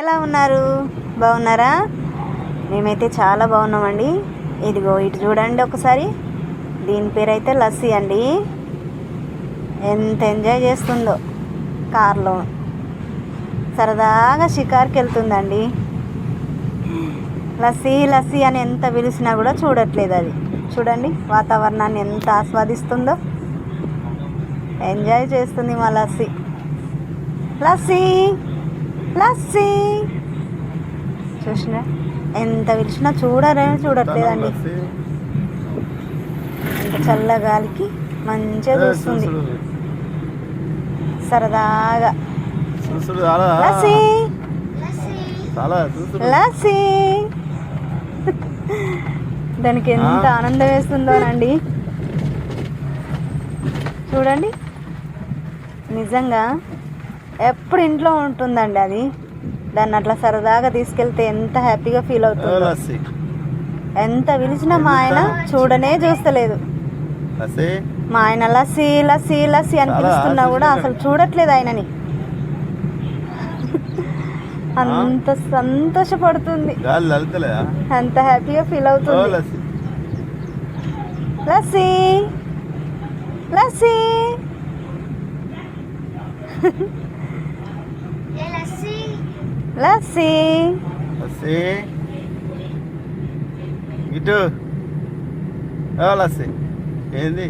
ఎలా ఉన్నారు? బాగున్నారా? మేమైతే చాలా బాగున్నామండి. ఇదిగో ఇటు చూడండి ఒకసారి. దీని పేరు అయితే లస్సీ అండి. ఎంత ఎంజాయ్ చేస్తుందో కార్లో. సరదాగా షికార్కి వెళ్తుందండి లస్సీ లస్సీ అని ఎంత పిలిచినా కూడా చూడట్లేదు అది. చూడండి వాతావరణాన్ని ఎంత ఆస్వాదిస్తుందో. ఎంజాయ్ చేస్తుంది మా లస్సీ. లస్సీ! లస్సీ చూసినా? ఎంత పిలిచినా చూడరే చూడట్లేదండి. ఎంత చల్ల గాలికి మంచిగా చూస్తుంది. సరదాగా. లస్సీ. చూసుడు. లస్సీ. దానికి ఎంత ఆనందం వేస్తుందోనండి. చూడండి. నిజంగా ఎప్పుడు ఇంట్లో ఉంటుందండి అది. దాన్ని అట్లా సరదాగా తీసుకెళ్తే ఎంత హ్యాపీగా ఫీల్ అవుతుందో. ఎంత పిలిచినా మా ఆయన చూడనే చూస్తలేదు. మా ఆయన లస్సీ లస్సీ లస్సీ అని పిలుస్తున్నా కూడా. అసలు చూడట్లేదు ఆయనని. అంత సంతోషపడుతుంది. అంత హ్యాపీగా ఫీల్ అవుతుంది. లస్సీ లస్సీ. లస్సీ లస్సీ లస్సీ ఇటు ఓ లస్సీ ఏంది